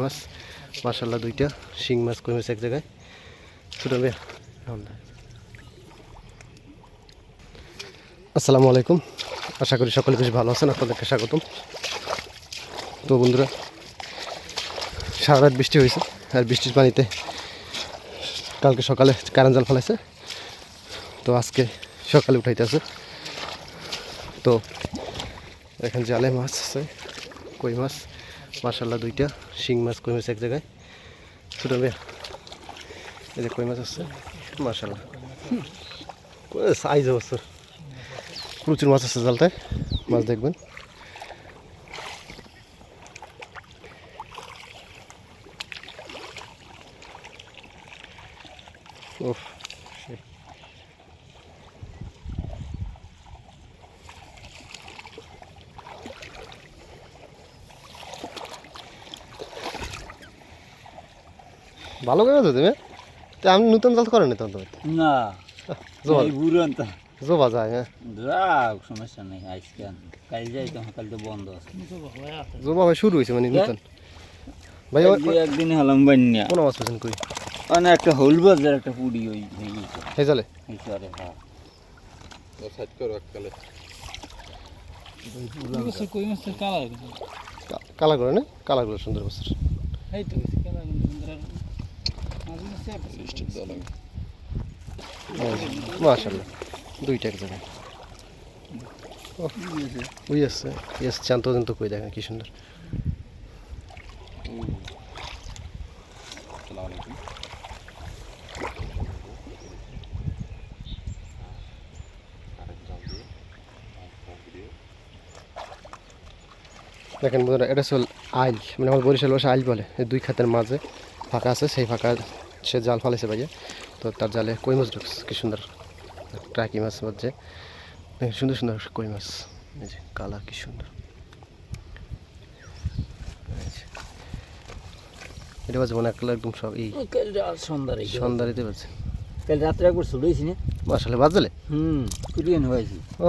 মাছ? মার্শাল্লাহ দুইটা। শিং মাছ কই মাছ এক জায়গায়? ছোটো মেয়ে আসসালামু আলাইকুম। আশা করি সকলে বেশ ভালো আছেন, আপনাদেরকে স্বাগতম। তো বন্ধুরা সারা রাত বৃষ্টি হয়েছে আর বৃষ্টির পানিতে কালকে সকালে কারেন্ট জাল ফেলাইছে। তো আজকে সকালে উঠাইতে আছে। তো এখানে জালে মাছ আছে, কই মাছ? মার্শাল্লাহ দুইটা, শিং মাছ, কই মাছ এক জায়গায়। ছোটো মেয়ে এই যে কই মাছ আছে? মার্শাল্লাহ সাইজ অবস্থা প্রচুর মাছ আছে জালটায়, মাছ দেখবেন। উফ। ভালো করে তো তুমি তো আমি নতুন জাল করেন তো তোমার না জোবা যায় হ্যাঁ যাক সমস্যা নেই আজকে কাল যাই তো কাল তো বন্ধ আছে। জোবা ভাই শুরু হয়েছে মানে নতুন। ভাই একদিন হলাম বান্যা। কোন মাছ পেয়েছেন কই মানে একটা হলুদ বাজার একটা পুরি ওই হয়ে গেছে। এই জালে? এই সরে হ্যাঁ। কই মাছের কালার? কালা করে না কালা করে সুন্দর বছর এই তো মাশাল্লাহ দুইটা এক জায়গায়। ওই আছে ইয়েস চান্ত দিন তো কই দেখেন, কি সুন্দর। দেখেন বন্ধুরা, এটা হচ্ছে আইল মানে আমার বরিশাল ভাষা আইল বলে দুই খাতের মাঝে ফাঁকা আছে, সেই ফাঁকা সে জাল ফালাইছে ভাইয়া। তো তার জালে কই মাছ ঢুকছে? কি সুন্দর টাকি মাছ দেখেন সুন্দর সুন্দর কই মাছ? এই যে কালার কি সুন্দর। এটা বাজে মনে একলা একদম সব এই কাল রাত সন্ধ্যা সন্ধ্যারিতে বাজে। কাল রাত্রে একবার ছুটেছি না? আসলে বাজলে হুম কুড়িয়ান হয়েছি। ও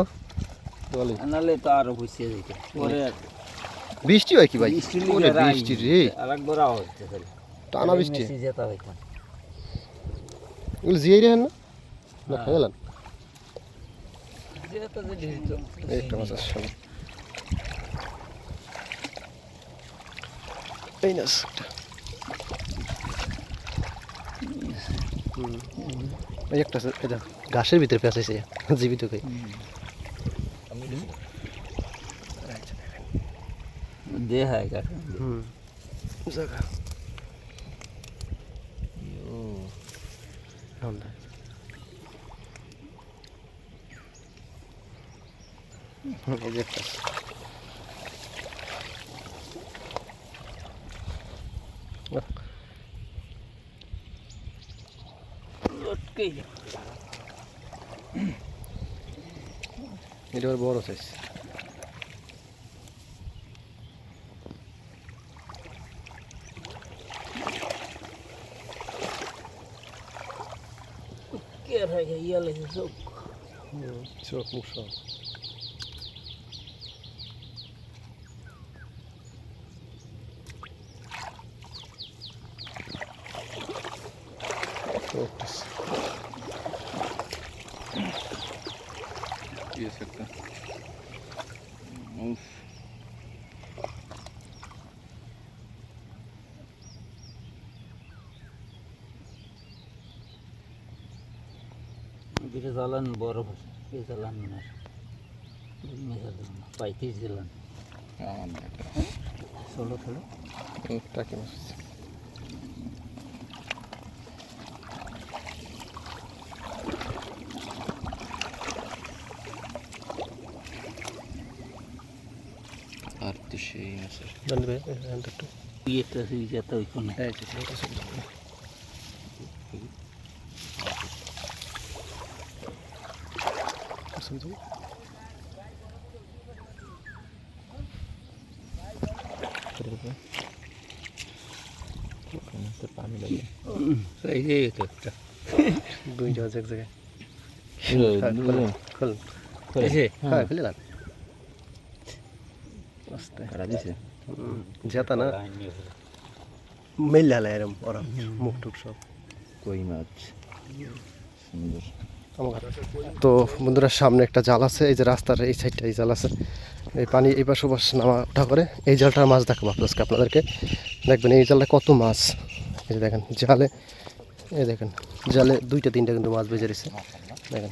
বলে নাহলে তো আরও যেত পরে বৃষ্টি হয় কি ভাই? বৃষ্টি রে। আর একবার আওয়াজ টানা বৃষ্টি। যেতে হইতাম। এগুলো জিয়াই রেহেন না না এই একটা মাছ আছে এই না একটা একটা ঘাসের ভিতরে পেঁচাইছে জীবিত কই দে হয় হুম জায়গা ও আমরা হুম, এই যে একটা আছে। আহ, লটকেই এটা বড় সাইজ কে হয় ইয়া লেগে চোখ। চোখ মুখ সব একটা আছে। যেটা জ্বালান বড় ভাষা কে জ্বালান না মেজার পাইতিস জ্বালান ষোলো ষোলো টাকি মাছ আছে। আর তো সেই আছে জানি ভাই এখানটা একটু ইয়েটা সেই যেতে ওই কোনে এই যে এটা আছে। আসুন তো। এই যে এটা একটা দুইটা আছে এক জায়গায় দুজন। খুলুন এই হ্যাঁ খুলে লান আস্তে কারা দিছে জেতা না এরম ওরা মুখ টুক সব কই মাছ সুন্দর তো বন্ধুরা সামনে একটা জাল আছে এই যে রাস্তার এই সাইডটা এই জাল আছে এই পানি এই পাশ ওপাশ নামা ওঠা করে এই জালটার মাছ দেখাবো আজকে আপনাদেরকে দেখবেন এই জালটা কত মাছ এই যে দেখেন জালে এই দেখেন জালে দুইটা তিনটা কিন্তু মাছ বেজে রয়েছে দেখেন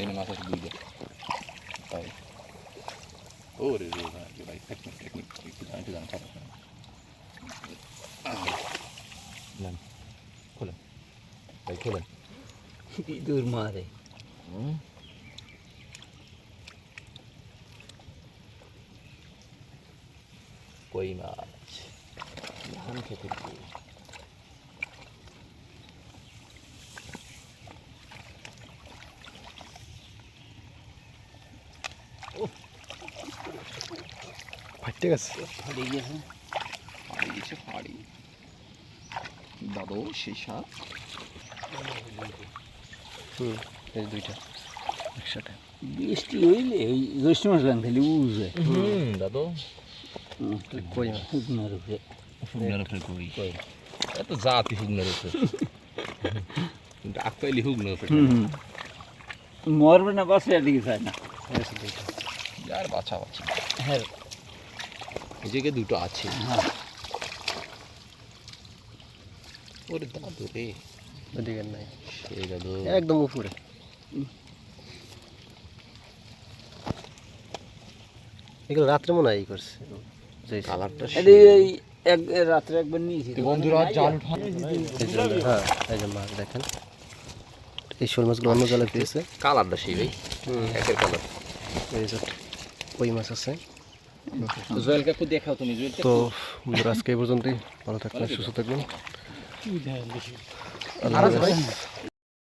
এনে মাথা দুইটা তাই ও রে রে ভাই ভাই টেকনিক টেকনিক একটু জানি একটু জানি খারাপ নেন খোলেন ভাই খোলেন দূর মারে কই মাছ ধান খেতে কই ফাটতে গেছে হারিয়ে গেছে হাড়ি গেছে হাড়ি দাদু সীসা। হুম। এই দুইটা একসাথে। বৃষ্টি হইলে ওই জ্যৈষ্ঠ মাস গান খালি উজে হুম দাদু। কই শুকনার উপরে শুকনার উপরে কই? কই? এত জাতি শুকনার উপরে কিন্তু আকাইলি শুকনার উপরে মরবে না বাসে আর দিকে চায় না। দুইটা। আর বাছা বাছা হ্যাঁ। জায়গায় দুটো আছে। হ্যাঁ। ওরে দাদু রে। ওদিকে নাই। সেই দাদু। একদম উপরে। এগুলো রাত্রে মনে হয় করছে। কালারটা এই এক রাত্রে একবার নিয়েছি। বন্ধুরা জাল হ্যাঁ এই যে মাছ দেখেন। এই শোল মাছগুলো অন্য জলে পেয়েছে কালারটা সেই ভাই। একের কালার। এই যে কই মাছ আছে? তো আজকে এই পর্যন্তই। ভালো থাকবেন সুস্থ থাকবেন।